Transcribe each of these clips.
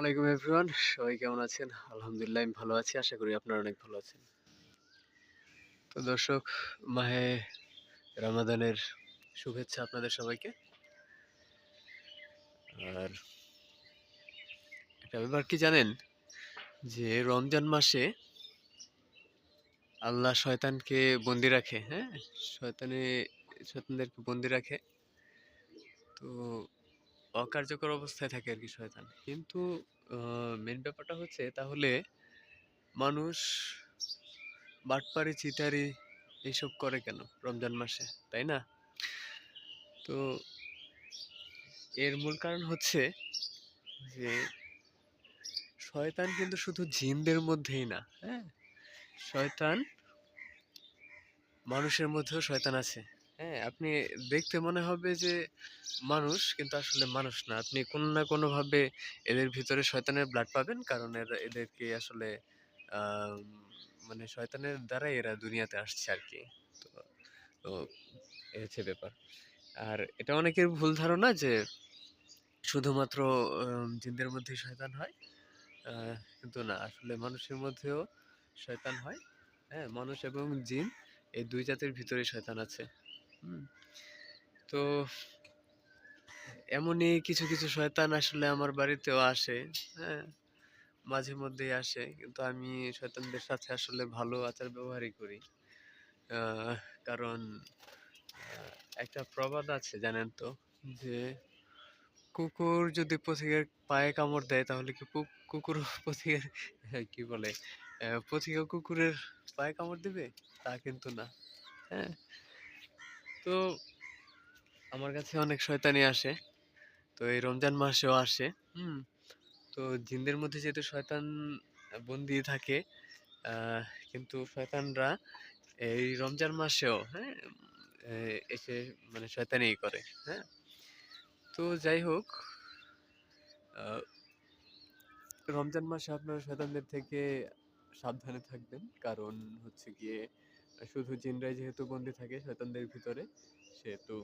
ওয়ালাইকুম এভরিওয়ান, সবাই কেমন আছেন? আলহামদুলিল্লাহ, আমি ভালো আছি, আশা করি আপনারা অনেক ভালো আছেন। তো দর্শক, মাহে রামাদানের শুভেচ্ছা আপনাদের সবাইকে। আর একটা ব্যাপার কি জানেন? যে রমজান মাসে আল্লাহ শয়তানকে বন্দি রাখে হ্যাঁ? শয়তানে, শয়তানদেরকে বন্দি রাখে। তো অকার্যকর অবস্থায় থাকে আর কি শয়তান। কিন্তু মেন ব্যাপারটা হচ্ছে তাহলে মানুষ বাটপারি চিটারি এইসব করে কেন রমজান মাসে? তাই না? তো এর মূল কারণ হচ্ছে যে, শয়তান কিন্তু শুধু জিনদের মধ্যেই না হ্যাঁ? শয়তান মানুষের মধ্যেও শয়তান আছে। হ্যাঁ আপনি দেখতে মনে হবে যে মানুষ কিন্তু আসলে মানুষ না। আপনি কোনো না কোনোভাবে এদের ভিতরে শয়তানের ব্লাড পাবেন। কারণ এরা, এদেরকে আসলে মানে শয়তানের দ্বারাই এরা দুনিয়াতে আসছে আর কি তো তো হচ্ছে ব্যাপার। আর এটা অনেকের ভুল ধারণা যে শুধুমাত্র জিনদের মধ্যেই শয়তান হয়। কিন্তু না, আসলে মানুষের মধ্যেও শয়তান হয়। হ্যাঁ মানুষ এবং জিন, এই দুই জাতির ভিতরে শয়তান আছে। তো এমনই কিছু কিছু শয়তান আসলে আমার বাড়িতেও আসে হ্যাঁ মাঝে মধ্যেই আসে। কিন্তু আমি শয়তানদের সাথে আসলে ভালো আচার ব্যবহারই করি। কারণ একটা প্রবাদ আছে জানেন তো, যে কুকুর যদি পথিকের পায়ে কামড় দেয় তাহলে কি কুকুর পথিকের কি বলে পথিকা কুকুরের পায়ে কামড় দিবে? তা কিন্তু না হ্যাঁ। তো আমার কাছে অনেক শয়তানি আসে। তো এই রমজান মাসেও আসে, হুম। তো জিনদের মধ্যে যেহেতু শয়তান বন্দি থাকে কিন্তু শয়তানরা এই রমজান মাসেও হ্যাঁ এসে মানে শয়তানি করে হ্যাঁ। তো যাই হোক রমজান মাসে আপনারা শয়তানদের থেকে সাবধানে থাকবেন। কারণ হচ্ছে গিয়ে শুধু জিনরাই যেহেতু বন্দি থাকে শয়তানদের ভিতরে, সেহেতু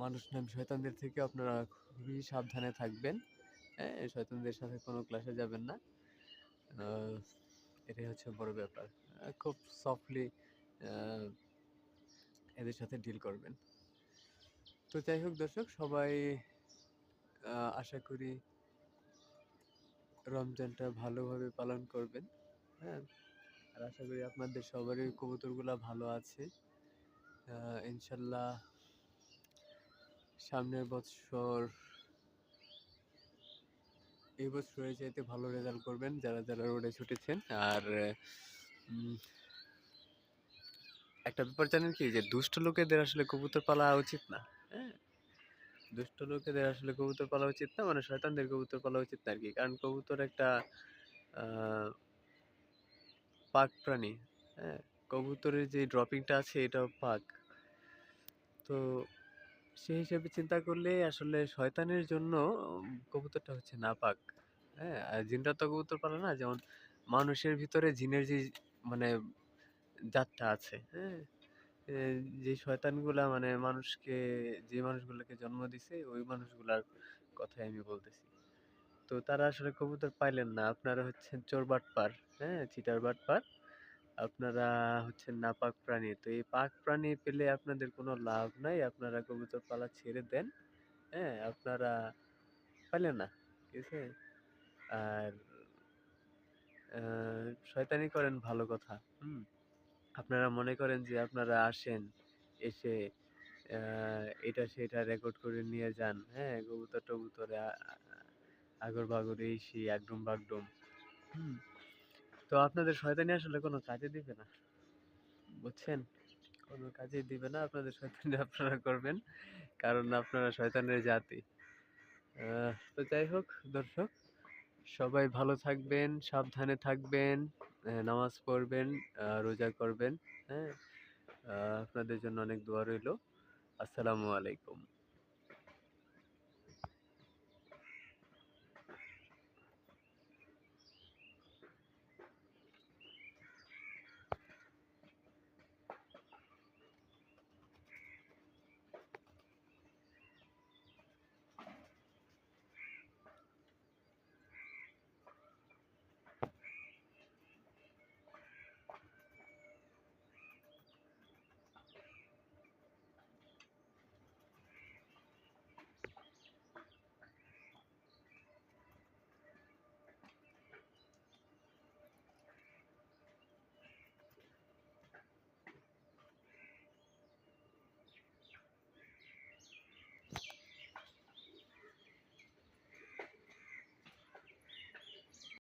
মানুষ নাম শয়তানদের থেকে আপনারা খুবই সাবধানে থাকবেন। হ্যাঁ শয়তানদের সাথে কোনো ক্লাসে যাবেন না। এটাই হচ্ছে বড় ব্যাপার। খুব সফটলি এদের সাথে ডিল করবেন। তো যাই হোক দর্শক, সবাই আশা করি রমজানটা ভালোভাবে পালন করবেন। হ্যাঁ। আর আশা করি আপনাদের সবারই কবুতরগুলো ভালো আছে। ইনশাল্লাহ সামনের বছর এই বছর চাইতে ভালো রেজাল্ট করবেন যারা যারা রোডে ছুটেছেন। আর একটা ব্যাপার জানেন কি যে দুষ্ট লোকেদের আসলে কবুতর পালা উচিত না হ্যাঁ? দুষ্ট লোকেদের আসলে কবুতর পালা উচিত না মানে শয়তানদের কবুতর পালা উচিত না আর কি। কারণ কবুতর একটা পাক প্রাণী। হ্যাঁ কবুতরের যে ড্রপিংটা আছে এটাও পাক। তো সেই হিসেবে চিন্তা করলে আসলে শয়তানের জন্য কবুতরটা হচ্ছে নাপাক হ্যাঁ আর জিনটা তো কবুতর পালে না, যেমন মানুষের ভিতরে জিনের যে মানে জাতটা আছে হ্যাঁ যে শয়তানগুলা মানে মানুষকে, যে মানুষগুলোকে জন্ম দিছে, ওই মানুষগুলার কথাই আমি বলতেছি। তো তারা আসলে কবুতর পাইলেন না। আপনারা হচ্ছেন চোর বাটপার হ্যাঁ? চিটার বাটপার। আপনারা হচ্ছেন নাপাক প্রাণী। তো এই পাক প্রাণী পেলে আপনাদের কোনো লাভ নাই। আপনারা কবুতর পালা ছেড়ে দেন হ্যাঁ? আপনারা পাইলেন না, ঠিক আছে? আর শয়তানি করেন ভালো কথা, হুম? আপনারা মনে করেন যে আপনারা আসেন, এসে এটা সেটা রেকর্ড করে নিয়ে যান হ্যাঁ? কবুতর টবুতরে আগর বাগর এই সেই একদম বাগডুম। হুম। তো আপনাদের শয়তানি আসলে কোনো কাজে দিবে না। বুঝছেন? কোনো কাজে দিবে না আপনাদের শয়তানি আপনারা করবেন কারণ আপনারা শয়তানের জাতি। তো যাই হোক দর্শক সবাই ভালো থাকবেন সাবধানে থাকবেন নামাজ পড়বেন রোজা করবেন হ্যাঁ? আপনাদের জন্য অনেক দোয়া রইল। আসসালামু আলাইকুম।